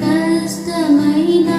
కష్టమైనా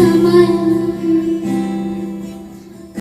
xa zaman